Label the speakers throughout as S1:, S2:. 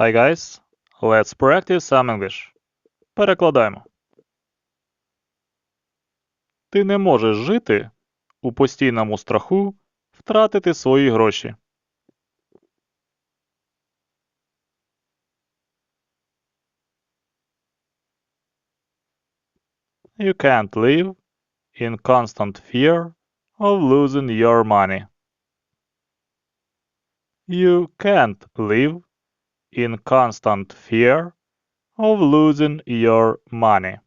S1: Hi guys, let's practice some English. Перекладаємо. Ти не можеш жити у постійному страху втратити свої гроші. You can't live in constant fear of losing your money. You can't live in constant fear of losing your money.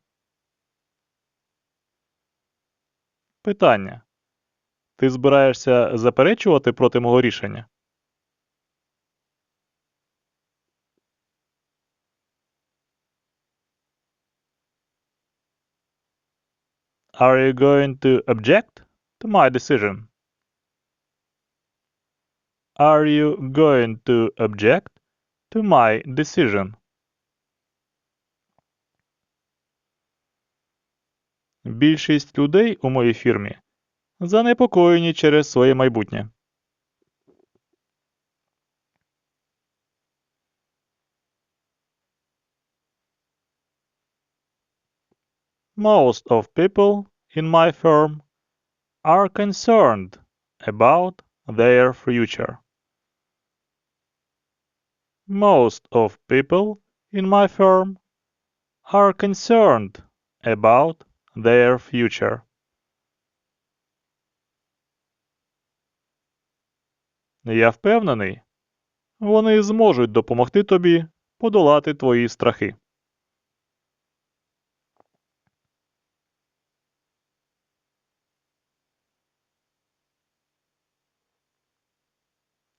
S1: Питання. Ти збираєшся заперечувати проти мого рішення? Are you going to object to my decision? Are you going to object to my decision? Більшість людей у моїй фірмі занепокоєні через своє майбутнє. Most of people in my firm are concerned about their future. Most of people in my firm are concerned about their future. Я впевнений, вони зможуть допомогти тобі подолати твої страхи.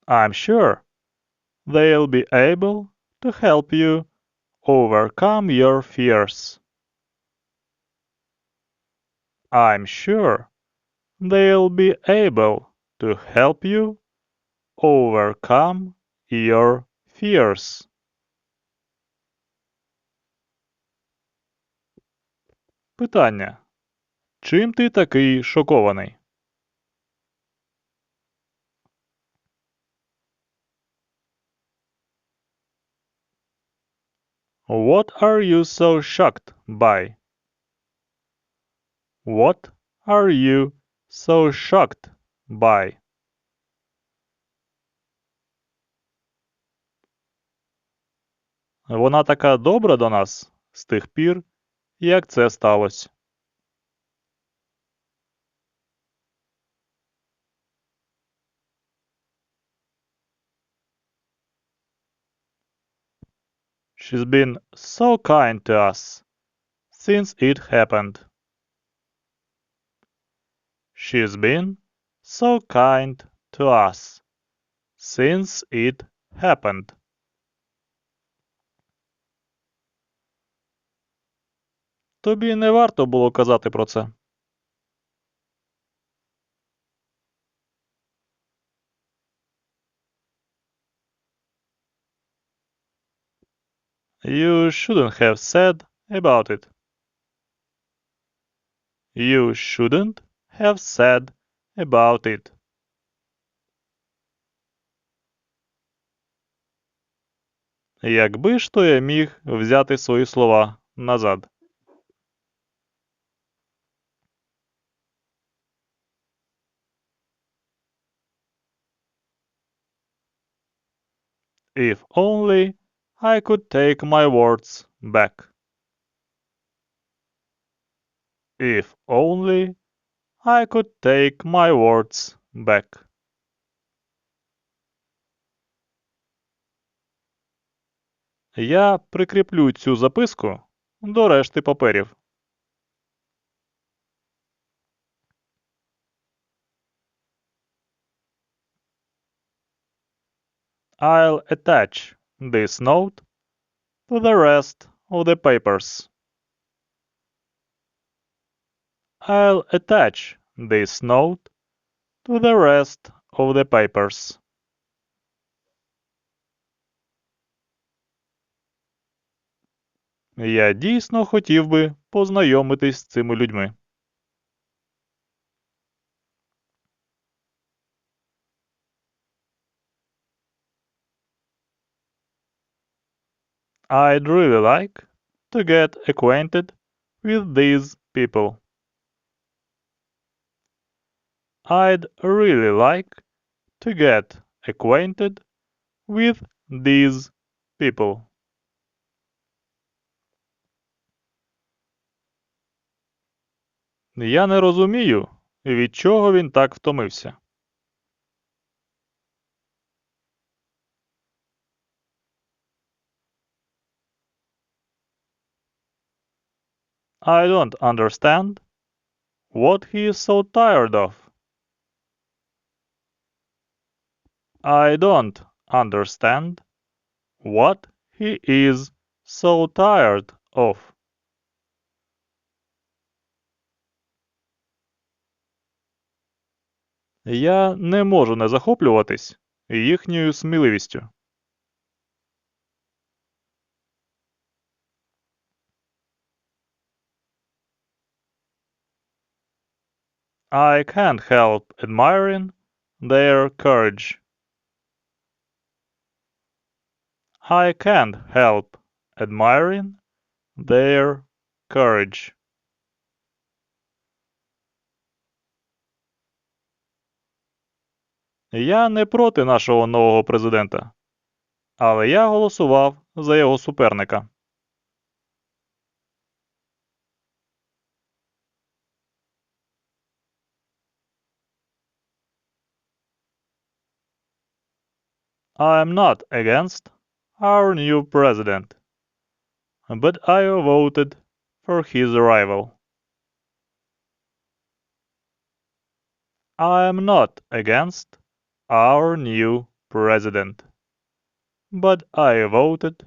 S1: I'm sure they'll be able to help you overcome your fears. I'm sure they'll be able to help you overcome your fears. Питання. Чим ти такий шокований? What are you so shocked by? What are you so shocked by? Вона така добра до нас з тих пір, як це сталося. She's been so kind to us since it happened. She's been so kind to us since it happened. Тобі не варто було казати про це. You shouldn't have said about it. You shouldn't have said about it. Якби ж то я міг взяти свої слова назад. If only I could take my words back. If only I could take my words back. Я прикріплю цю записку до решти паперів. I'll attach this note to the rest of the papers. I'll attach this note to the rest of the papers. Я дійсно хотів би познайомитись з цими людьми. I'd really like to get acquainted with these people. I'd really like to get acquainted with these people. Я не розумію, від чого він так втомився. I don't understand what he is so tired of. I don't understand what he is so tired of. Я не можу не захоплюватись їхньою сміливістю. I can't help admiring their courage. I can't help admiring their courage. Я не проти нашого нового президента, але я голосував за його суперника. I'm not against our new president, but I voted for his arrival. I am not against our new president, but I voted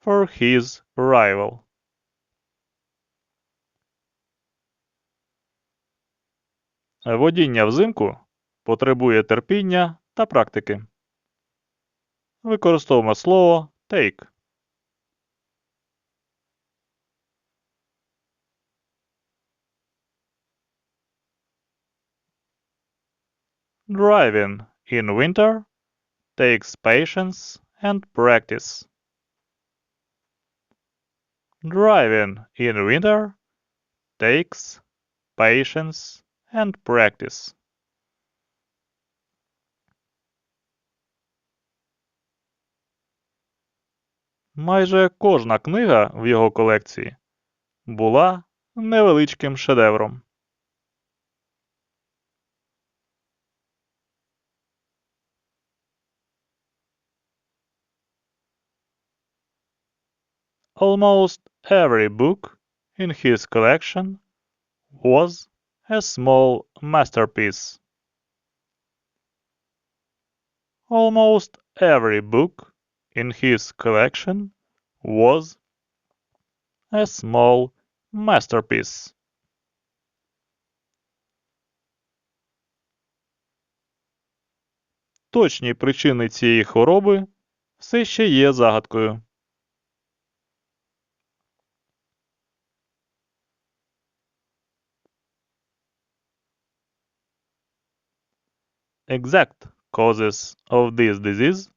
S1: for his arrival. Водіння взимку потребує терпіння та практики. Використовуємо слово take. Driving in winter takes patience and practice. Driving in winter takes patience and practice. Майже кожна книга в його колекції була невеличким шедевром. Almost every book in his collection was a small masterpiece. Almost every book in his collection was a small masterpiece. Точні причини цієї хвороби все ще є загадкою. Exact causes of this disease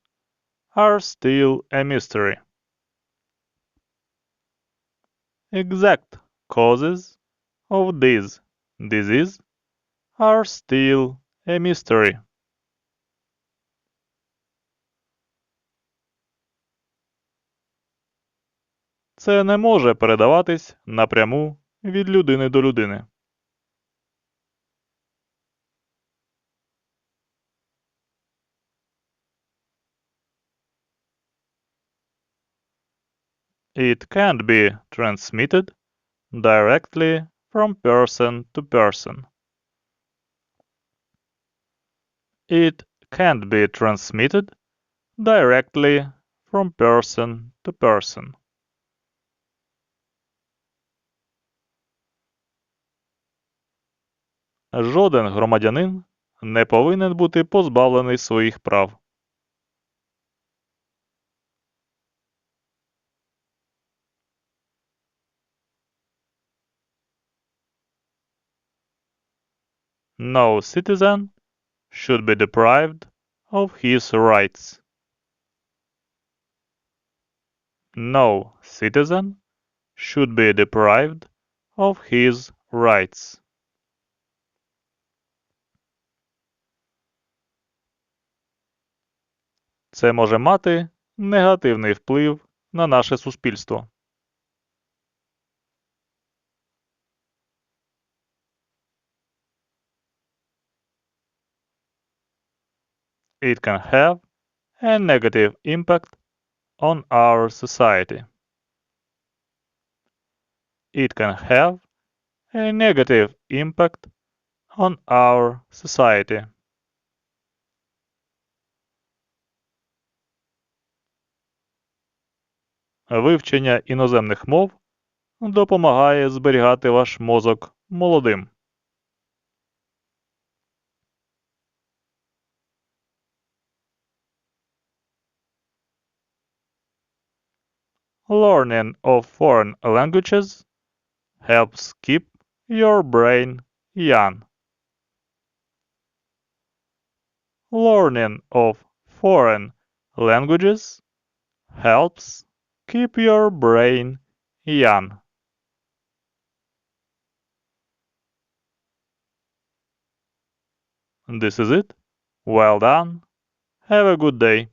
S1: are still a mystery. Exact causes of this disease are still a mystery. Це не може передаватись напряму від людини до людини. It can't be transmitted directly from person to person. It can't be transmitted directly from person to person. Жоден громадянин не повинен бути позбавлений своїх прав. No citizen should be deprived of his rights. no citizen should be deprived of his rights. Це може мати негативний вплив на наше суспільство. It can have a negative impact on our society. It can have a negative impact on our society. Вивчення іноземних мов допомагає зберігати ваш мозок молодим. Learning of foreign languages helps keep your brain young. Learning of foreign languages helps keep your brain young. This is it. Well done. Have a good day.